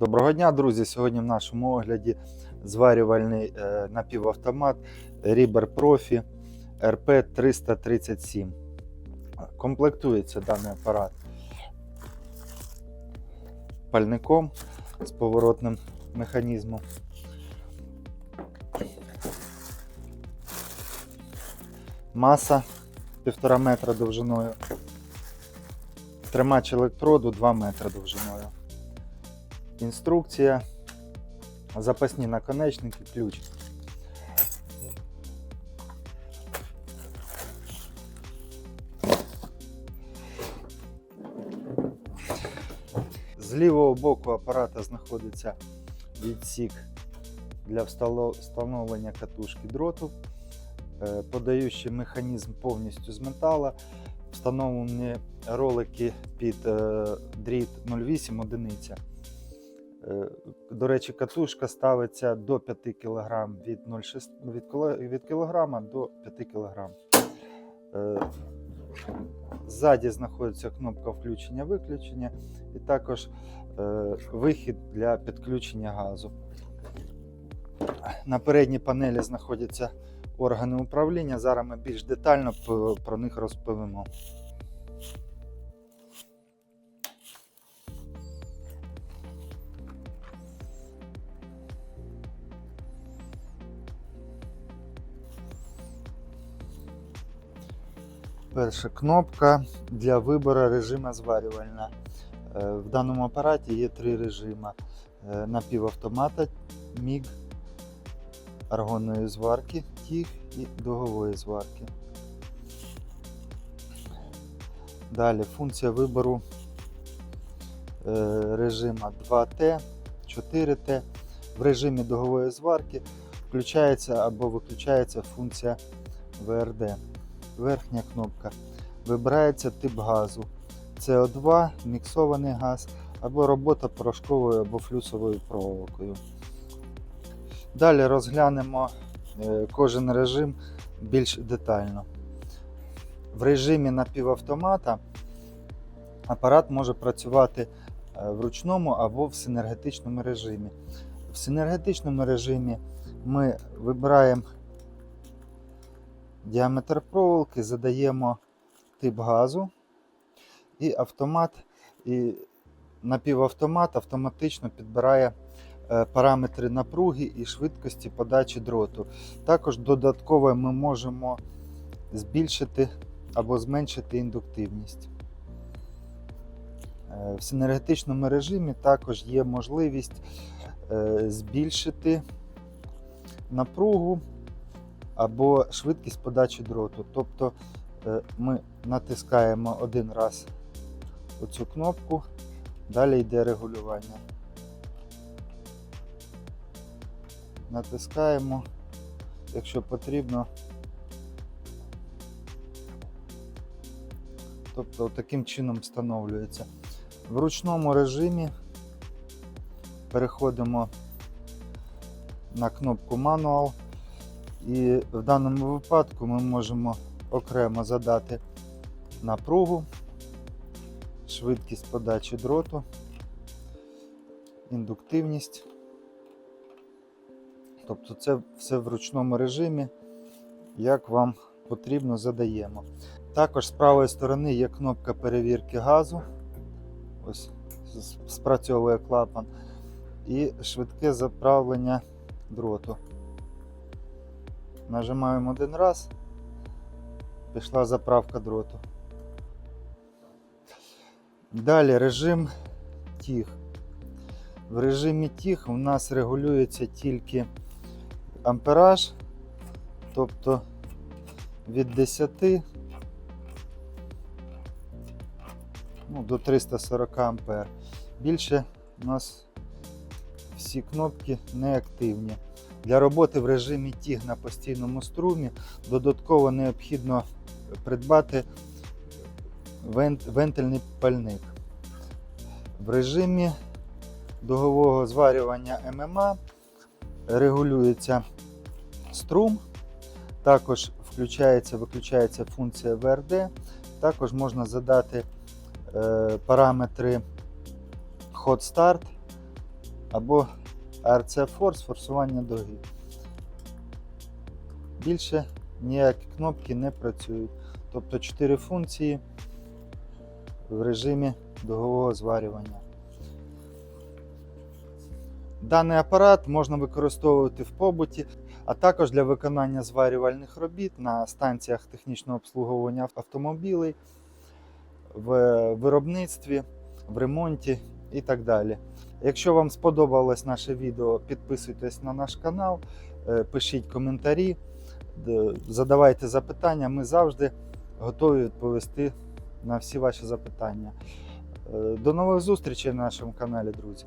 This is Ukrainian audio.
Доброго дня, друзі! Сьогодні в нашому огляді зварювальний е, напівавтомат Rieber Profi RP 337. Комплектується даний апарат пальником з поворотним механізмом. Маса 1,5 метра довжиною. Тримач електроду 2 метри довжиною. Інструкція, запасні наконечники, ключ. З лівого боку апарата знаходиться відсік для встановлення катушки дроту, Е, подаючий механізм повністю з метала, встановлені ролики під е, дріт 08 одиниця. Е, До речі, катушка ставиться до 5 кг від 0,6 від, від кілограма до 5 кг. Е, Ззаді знаходиться кнопка включення-виключення і також е, вихід для підключення газу. На передній панелі знаходяться органи управління. Зараз ми більш детально про них розповімо. Перша кнопка для вибору режиму зварювальна. Е, В даному апараті є три режими: Е, напівавтомата, міг, аргонної зварки, тіг і дугової зварки. Далі функція вибору режима 2Т, 4Т. В режимі дугової зварки включається або виключається функція ВРД. Верхня кнопка. Вибирається тип газу. СО2, міксований газ або робота порошковою або флюсовою проволокою. Далі розглянемо е, кожен режим більш детально. В режимі напівавтомата апарат може працювати е, в ручному або в синергетичному режимі. В синергетичному режимі ми вибираємо діаметр проволоки, задаємо тип газу, і автомат, і напівавтомат автоматично підбирає е, параметри напруги і швидкості подачі дроту. Також додатково ми можемо збільшити або зменшити індуктивність. Е, В синергетичному режимі також є можливість е, збільшити напругу або швидкість подачі дроту. Тобто е, ми натискаємо один раз оцю кнопку, далі йде регулювання. Натискаємо, якщо потрібно. Тобто таким чином встановлюється. В ручному режимі переходимо на кнопку Manual. І в даному випадку ми можемо окремо задати напругу, швидкість подачі дроту, індуктивність. Тобто це все в ручному режимі, як вам потрібно, задаємо. Також з правої сторони є кнопка перевірки газу. Ось спрацьовує клапан. І швидке заправлення дроту. Нажимаємо один раз, пішла заправка дроту. Далі режим тіг. В режимі тіг у нас регулюється тільки ампераж, тобто від 10 ну, до 340 ампер. Більше у нас всі кнопки не активні. Для роботи в режимі тіг на постійному струмі додатково необхідно придбати вентильний пальник. В режимі дугового зварювання ММА регулюється струм, також включається, виключається функція ВРД, також можна задати е, параметри Hot Start або ARC Force форсування дуги. Більше ніякі кнопки не працюють. Тобто 4 функції в режимі дугового зварювання. Даний апарат можна використовувати в побуті, а також для виконання зварювальних робіт на станціях технічного обслуговування автомобілей, в виробництві, в ремонті і так далі. Якщо вам сподобалось наше відео, підписуйтесь на наш канал, е, пишіть коментарі, задавайте запитання. Ми завжди готові відповісти на всі ваші запитання. Е, До нових зустрічей на нашому каналі, друзі.